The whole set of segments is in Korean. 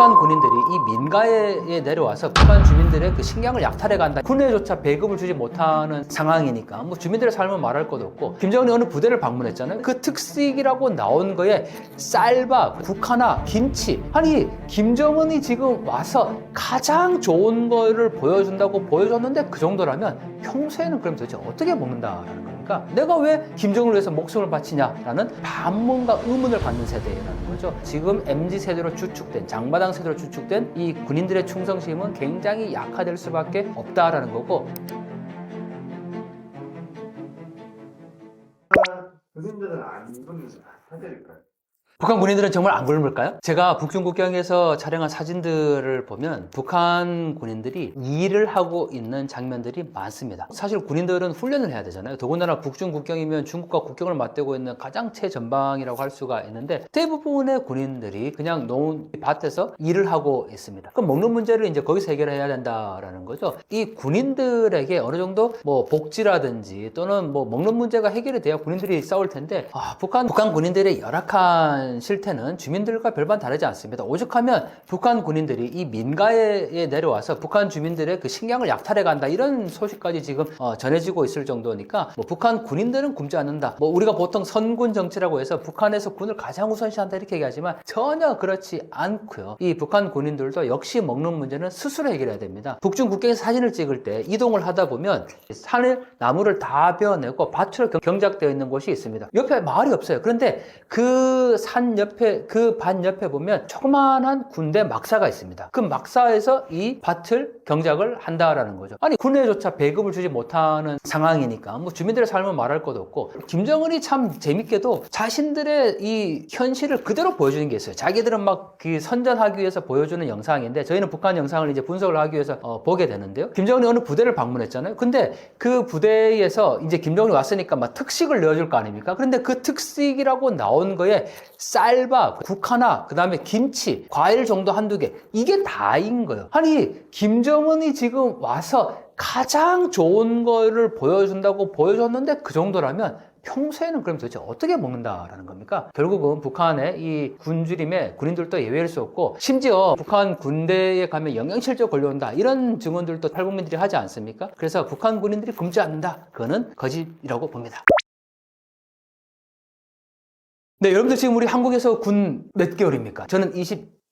북한 군인들이 이 민가에 내려와서 북한 주민들의 그 식량을 약탈해 간다. 군에조차 배급을 주지 못하는 상황이니까 뭐 주민들의 삶은 말할 것도 없고 김정은이 어느 부대를 방문했잖아요. 그 특식이라고 나온 거에 쌀밥, 국화나 김치. 아니 김정은이 지금 와서 가장 좋은 거를 보여준다고 보여줬는데 그 정도라면 평소에는 그럼 도대체 어떻게 먹는다라는 겁니까? 내가 왜 김정은을 위해서 목숨을 바치냐라는 반문과 의문을 갖는 세대라는 거죠. 지금 MZ 세대로 주축된 장마당 세대로 주축된 이 군인들의 충성심은 굉장히 약화될 수밖에 없다라는 거고 군인들은 안 굶는 사실일까요? 북한 군인들은 정말 안 굶을까요? 제가 북중 국경에서 촬영한 사진들을 보면 북한 군인들이 일을 하고 있는 장면들이 많습니다. 사실 군인들은 훈련을 해야 되잖아요. 더군다나 북중 국경이면 중국과 국경을 맞대고 있는 가장 최전방이라고 할 수가 있는데 대부분의 군인들이 그냥 농 밭에서 일을 하고 있습니다. 그럼 먹는 문제를 이제 거기서 해결해야 된다라는 거죠. 이 군인들에게 어느 정도 뭐 복지라든지 또는 뭐 먹는 문제가 해결이 돼야 군인들이 싸울 텐데 아, 북한 북한 군인들의 열악한 실태는 주민들과 별반 다르지 않습니다. 오죽하면 북한 군인들이 이 민가에 내려와서 북한 주민들의 그 식량을 약탈해 간다 이런 소식까지 지금 어, 전해지고 있을 정도니까 뭐 북한 군인들은 굶지 않는다. 뭐 우리가 보통 선군 정치라고 해서 북한에서 군을 가장 우선시한다 이렇게 얘기하지만 전혀 그렇지 않고요. 이 북한 군인들도 역시 먹는 문제는 스스로 해결해야 됩니다. 북중 국경에서 사진을 찍을 때 이동을 하다 보면 산을 나무를 다 베어내고 밭으로 경- 경작되어 있는 곳이 있습니다. 옆에 마을이 없어요. 그런데 그 산 옆에 그 밭 옆에 보면 조그마한 군대 막사가 있습니다. 그 막사에서 이 밭을 경작을 한다라는 거죠. 아니 군에조차 배급을 주지 못하는 상황이니까 뭐 주민들의 삶은 말할 것도 없고 김정은이 참 재밌게도 자신들의 이 현실을 그대로 보여주는 게 있어요. 자기들은 막 그 선전하기 위해서 보여주는 영상인데 저희는 북한 영상을 이제 분석을 하기 위해서 어, 보게 되는데요. 김정은이 어느 부대를 방문했잖아요. 근데 그 부대에서 이제 김정은이 왔으니까 막 특식을 내어줄 거 아닙니까? 그런데 그 특식이라고 나온 거에 쌀밥, 국화나 그 다음에 김치, 과일 정도 한두 개 이게 다인 거예요. 아니 김정은이 지금 와서 가장 좋은 거를 보여준다고 보여줬는데 그 정도라면 평소에는 그럼 도대체 어떻게 먹는다라는 겁니까? 결국은 북한의 이 군주림에 군인들도 예외일 수 없고 심지어 북한 군대에 가면 영양실조 걸려온다 이런 증언들도 탈북민들이 하지 않습니까? 그래서 북한 군인들이 굶지 않는다 그거는 거짓이라고 봅니다. 네, 여러분들 지금 우리 한국에서 군 몇 개월입니까? 저는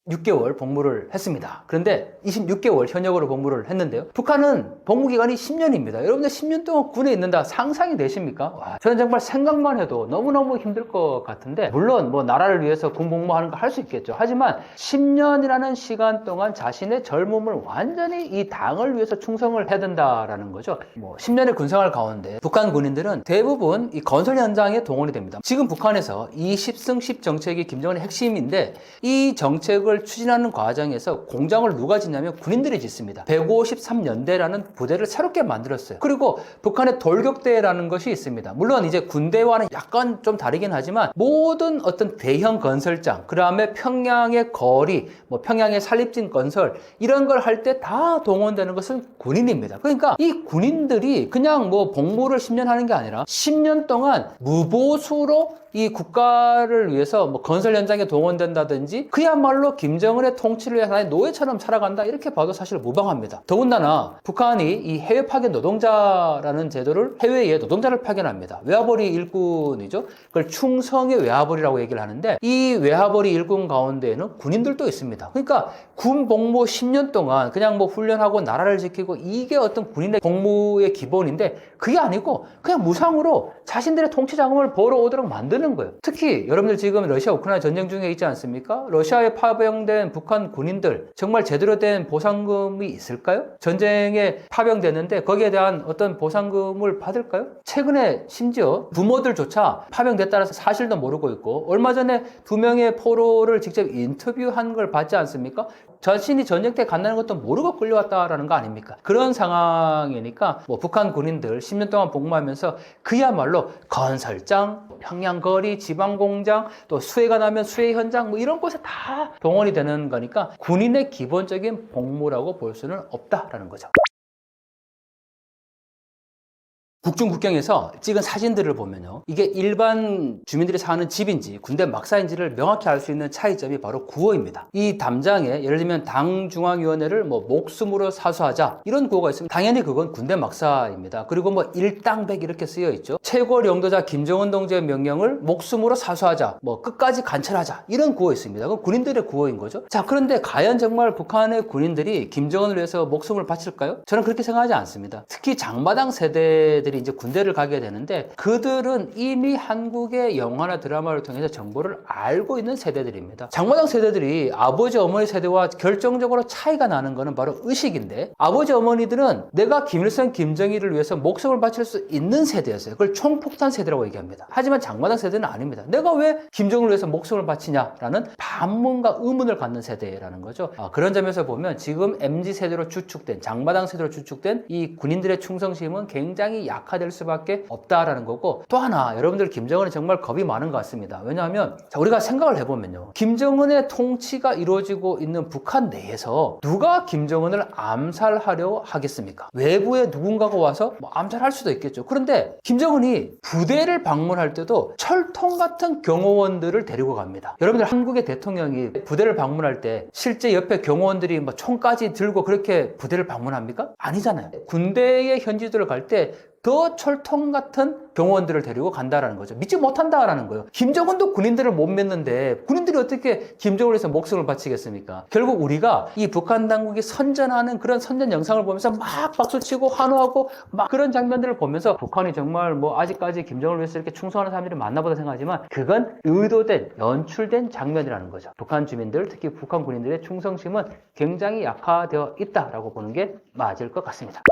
26개월 복무를 했습니다. 그런데 26개월 현역으로 복무를 했는데요. 북한은 복무 기간이 10년입니다. 여러분들 10년 동안 군에 있는다 상상이 되십니까? 와, 저는 정말 생각만 해도 너무너무 힘들 것 같은데 물론 뭐 나라를 위해서 군 복무하는 거 할 수 있겠죠. 하지만 10년이라는 시간 동안 자신의 젊음을 완전히 이 당을 위해서 충성을 해야 된다라는 거죠. 뭐 10년의 군생활 가운데 북한 군인들은 대부분 이 건설 현장에 동원이 됩니다. 지금 북한에서 이 10승 10 정책이 김정은의 핵심인데 이 정책을 추진하는 과정에서 공장을 누가 짓냐면 군인들이 짓습니다. 153연대라는 부대를 새롭게 만들었어요. 그리고 북한의 돌격대라는 것이 있습니다. 물론 이제 군대와는 약간 좀 다르긴 하지만 모든 어떤 대형 건설장, 그 다음에 평양의 거리, 뭐 평양의 산립진 건설 이런 걸 할 때 다 동원되는 것은 군인입니다. 그러니까 이 군인들이 그냥 뭐 복무를 10년 하는 게 아니라 10년 동안 무보수로 이 국가를 위해서 뭐 건설 현장에 동원된다든지 그야말로 김정은의 통치를 위한 하나의 노예처럼 살아간다 이렇게 봐도 사실 무방합니다. 더군다나 북한이 이 해외 파견 노동자라는 제도를 해외에 노동자를 파견합니다. 외화벌이 일꾼이죠. 그걸 충성의 외화벌이라고 얘기를 하는데 이 외화벌이 일꾼 가운데에는 군인들도 있습니다. 그러니까 군 복무 10년 동안 그냥 뭐 훈련하고 나라를 지키고 이게 어떤 군인의 복무의 기본인데 그게 아니고 그냥 무상으로 자신들의 통치 자금을 벌어오도록 만드는 거예요. 특히 여러분들 지금 러시아 우크라이나 전쟁 중에 있지 않습니까? 러시아에 파병 된 북한 군인들 정말 제대로 된 보상금이 있을까요? 전쟁에 파병됐는데 거기에 대한 어떤 보상금을 받을까요? 최근에 심지어 부모들조차 파병됐다는 사실도 모르고 있고 얼마 전에 두 명의 포로를 직접 인터뷰한 걸 봤지 않습니까? 자신이 전쟁 때 간다는 것도 모르고 끌려왔다라는 거 아닙니까? 그런 상황이니까 뭐 북한 군인들 10년 동안 복무하면서 그야말로 건설장, 평양거리, 지방공장, 또 수해가 나면 수해 현장 뭐 이런 곳에 다 동원이 되는 거니까 군인의 기본적인 복무라고 볼 수는 없다라는 거죠. 국중 국경에서 찍은 사진들을 보면요. 이게 일반 주민들이 사는 집인지 군대 막사인지를 명확히 알 수 있는 차이점이 바로 구호입니다. 이 담장에 예를 들면 당중앙위원회를 뭐 목숨으로 사수하자 이런 구호가 있으면 당연히 그건 군대 막사입니다. 그리고 뭐 일당백 이렇게 쓰여 있죠. 최고領도자 김정은 동지의 명령을 목숨으로 사수하자 뭐 끝까지 관철하자 이런 구호 있습니다. 그건 군인들의 구호인 거죠. 자 그런데 과연 정말 북한의 군인들이 김정은을 위해서 목숨을 바칠까요? 저는 그렇게 생각하지 않습니다. 특히 장마당 세대들이 이제 군대를 가게 되는데 그들은 이미 한국의 영화나 드라마를 통해서 정보를 알고 있는 세대들입니다. 장마당 세대들이 아버지 어머니 세대와 결정적으로 차이가 나는 것은 바로 의식인데 아버지 어머니들은 내가 김일성 김정일을 위해서 목숨을 바칠 수 있는 세대였어요. 그걸 총폭탄 세대라고 얘기합니다. 하지만 장마당 세대는 아닙니다. 내가 왜 김정일을 위해서 목숨을 바치냐라는 반문과 의문을 갖는 세대라는 거죠. 아, 그런 점에서 보면 지금 MZ 세대로 주축된 장마당 세대로 주축된 이 군인들의 충성심은 굉장히 약 화될 수밖에 없다라는 거고 또 하나 여러분들 김정은이 정말 겁이 많은 것 같습니다. 왜냐하면 자, 우리가 생각을 해보면요. 김정은의 통치가 이루어지고 있는 북한 내에서 누가 김정은을 암살하려 하겠습니까? 외부에 누군가가 와서 뭐 암살할 수도 있겠죠. 그런데 김정은이 부대를 방문할 때도 철통 같은 경호원들을 데리고 갑니다. 여러분들 한국의 대통령이 부대를 방문할 때 실제 옆에 경호원들이 뭐 총까지 들고 그렇게 부대를 방문합니까? 아니잖아요. 군대의 현지들을 갈 때더 철통 같은 경호원들을 데리고 간다라는 거죠. 믿지 못한다라는 거예요. 김정은도 군인들을 못 믿는데 군인들이 어떻게 김정은을 위해서 목숨을 바치겠습니까? 결국 우리가 이 북한 당국이 선전하는 그런 선전 영상을 보면서 막 박수치고 환호하고 막 그런 장면들을 보면서 북한이 정말 뭐 아직까지 김정은을 위해서 이렇게 충성하는 사람들이 많나 보다 생각하지만 그건 의도된 연출된 장면이라는 거죠. 북한 주민들 특히 북한 군인들의 충성심은 굉장히 약화되어 있다라고 보는 게 맞을 것 같습니다.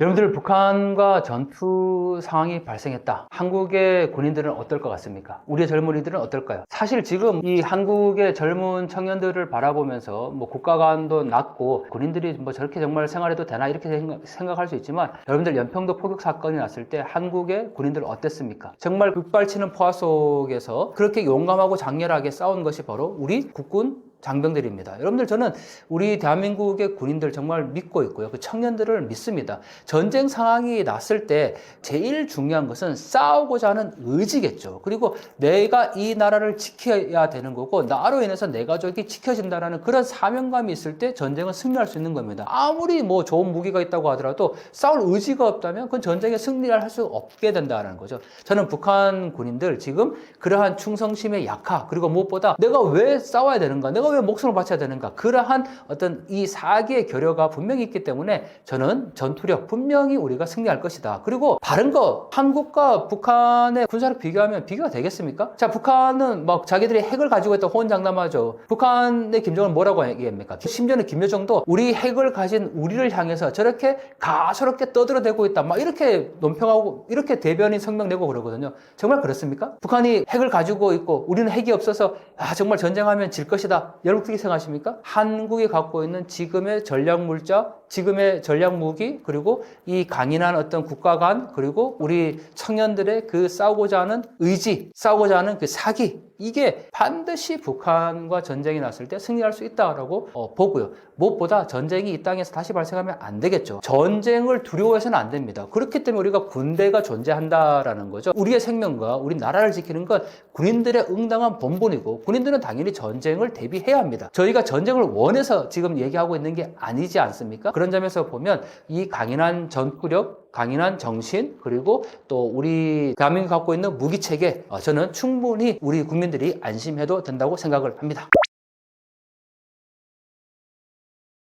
여러분들 북한과 전투 상황이 발생했다. 한국의 군인들은 어떨 것 같습니까? 우리의 젊은이들은 어떨까요? 사실 지금 이 한국의 젊은 청년들을 바라보면서 뭐 국가관도 낮고 군인들이 뭐 저렇게 정말 생활해도 되나 이렇게 생각- 생각할 수 있지만 여러분들 연평도 포격 사건이 났을 때 한국의 군인들 어땠습니까? 정말 급발치는 포화 속에서 그렇게 용감하고 장렬하게 싸운 것이 바로 우리 국군 장병들입니다. 여러분들 저는 우리 대한민국의 군인들 정말 믿고 있고요. 그 청년들을 믿습니다. 전쟁 상황이 났을 때 제일 중요한 것은 싸우고자 하는 의지겠죠. 그리고 내가 이 나라를 지켜야 되는 거고 나로 인해서 내 가족이 지켜진다라는 그런 사명감이 있을 때 전쟁은 승리할 수 있는 겁니다. 아무리 뭐 좋은 무기가 있다고 하더라도 싸울 의지가 없다면 그건 전쟁에 승리를 할 수 없게 된다는 거죠. 저는 북한 군인들 지금 그러한 충성심의 약화 그리고 무엇보다 내가 왜 싸워야 되는가 내가 왜 목숨을 바쳐야 되는가 그러한 어떤 이 사기의 결여가 분명히 있기 때문에 저는 전투력 분명히 우리가 승리할 것이다. 그리고 다른 거 한국과 북한의 군사력 비교하면 비교가 되겠습니까? 자 북한은 막 자기들이 핵을 가지고 있다 호언장담하죠. 북한의 김정은 뭐라고 얘기합니까? 심지어는 김여정도 우리 핵을 가진 우리를 향해서 저렇게 가소롭게 떠들어대고 있다. 막 이렇게 논평하고 이렇게 대변인 성명 내고 그러거든요. 정말 그렇습니까? 북한이 핵을 가지고 있고 우리는 핵이 없어서 아 정말 전쟁하면 질 것이다. 여러분 어떻게 생각하십니까? 한국이 갖고 있는 지금의 전략 물자, 지금의 전략 무기, 그리고 이 강인한 어떤 국가 간, 그리고 우리 청년들의 그 싸우고자 하는 의지, 싸우고자 하는 그 사기, 이게 반드시 북한과 전쟁이 났을 때 승리할 수 있다라고 어, 보고요. 무엇보다 전쟁이 이 땅에서 다시 발생하면 안 되겠죠. 전쟁을 두려워해서는 안 됩니다. 그렇기 때문에 우리가 군대가 존재한다라는 거죠. 우리의 생명과 우리 나라를 지키는 건 군인들의 응당한 본분이고 군인들은 당연히 전쟁을 대비해야 합니다. 저희가 전쟁을 원해서 지금 얘기하고 있는 게 아니지 않습니까? 그런 점에서 보면 이 강인한 전투력, 강인한 정신, 그리고 또 우리 대한민국이 갖고 있는 무기 체계, 어, 저는 충분히 우리 국민들이 안심해도 된다고 생각을 합니다.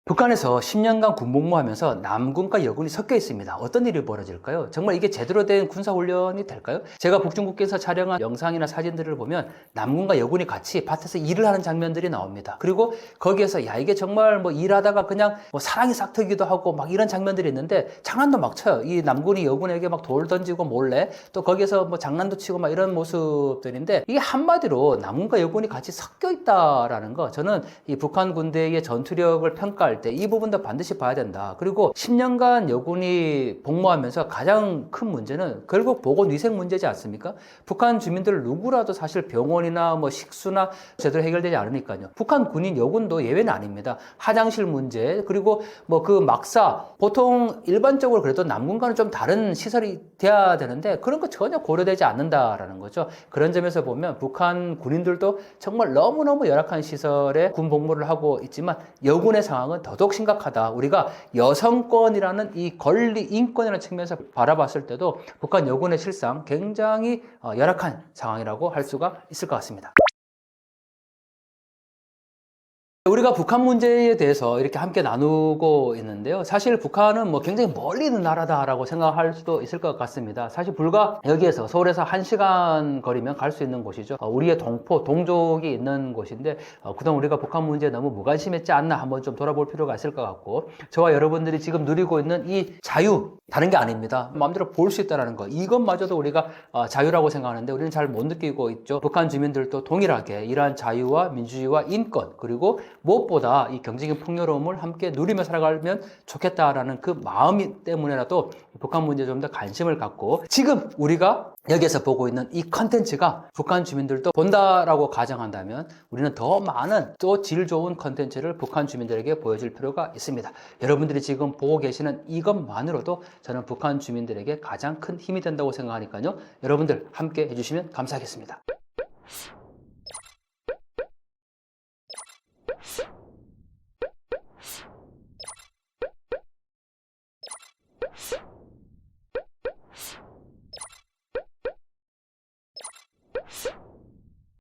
북한에서 10년간 군복무하면서 남군과 여군이 섞여 있습니다. 어떤 일이 벌어질까요? 정말 이게 제대로 된 군사훈련이 될까요? 제가 북중국계에서 촬영한 영상이나 사진들을 보면 남군과 여군이 같이 밭에서 일을 하는 장면들이 나옵니다. 그리고 거기에서 야 이게 정말 뭐 일하다가 그냥 뭐 사랑이 싹 트기도 하고 막 이런 장면들이 있는데 장난도 막 쳐요. 이 남군이 여군에게 막 돌 던지고 몰래 또 거기에서 뭐 장난도 치고 막 이런 모습들인데 이게 한마디로 남군과 여군이 같이 섞여 있다라는 거 저는 이 북한 군대의 전투력을 평가할 때 이 부분도 반드시 봐야 된다. 그리고 10년간 여군이 복무하면서 가장 큰 문제는 결국 보건위생 문제지 않습니까? 북한 주민들 누구라도 사실 병원이나 뭐 식수나 제대로 해결되지 않으니까요. 북한 군인 여군도 예외는 아닙니다. 화장실 문제 그리고 뭐 그 막사 보통 일반적으로 그래도 남군과는 좀 다른 시설이 돼야 되는데 그런 거 전혀 고려되지 않는다라는 거죠. 그런 점에서 보면 북한 군인들도 정말 너무너무 열악한 시설에 군 복무를 하고 있지만 여군의 상황은 더 더욱 심각하다. 우리가 여성권이라는 이 권리, 인권이라는 측면에서 바라봤을 때도 북한 여군의 실상 굉장히 어, 열악한 상황이라고 할 수가 있을 것 같습니다. 우리가 북한 문제에 대해서 이렇게 함께 나누고 있는데요. 사실 북한은 뭐 굉장히 멀리 있는 나라다라고 생각할 수도 있을 것 같습니다. 사실 불과 여기에서 서울에서 한 시간 거리면 갈 수 있는 곳이죠. 어, 우리의 동포, 동족이 있는 곳인데 어, 그동안 우리가 북한 문제에 너무 무관심했지 않나 한번 좀 돌아볼 필요가 있을 것 같고 저와 여러분들이 지금 누리고 있는 이 자유 다른 게 아닙니다. 마음대로 볼 수 있다는 거 이것마저도 우리가 어, 자유라고 생각하는데 우리는 잘 못 느끼고 있죠. 북한 주민들도 동일하게 이러한 자유와 민주주의와 인권 그리고 무엇보다 이 경제적인 풍요로움을 함께 누리며 살아가면 좋겠다라는 그 마음이 때문에라도 북한 문제에 좀 더 관심을 갖고 지금 우리가 여기에서 보고 있는 이 컨텐츠가 북한 주민들도 본다라고 가정한다면 우리는 더 많은 또 질 좋은 컨텐츠를 북한 주민들에게 보여줄 필요가 있습니다. 여러분들이 지금 보고 계시는 이것만으로도 저는 북한 주민들에게 가장 큰 힘이 된다고 생각하니까요. 여러분들 함께 해주시면 감사하겠습니다.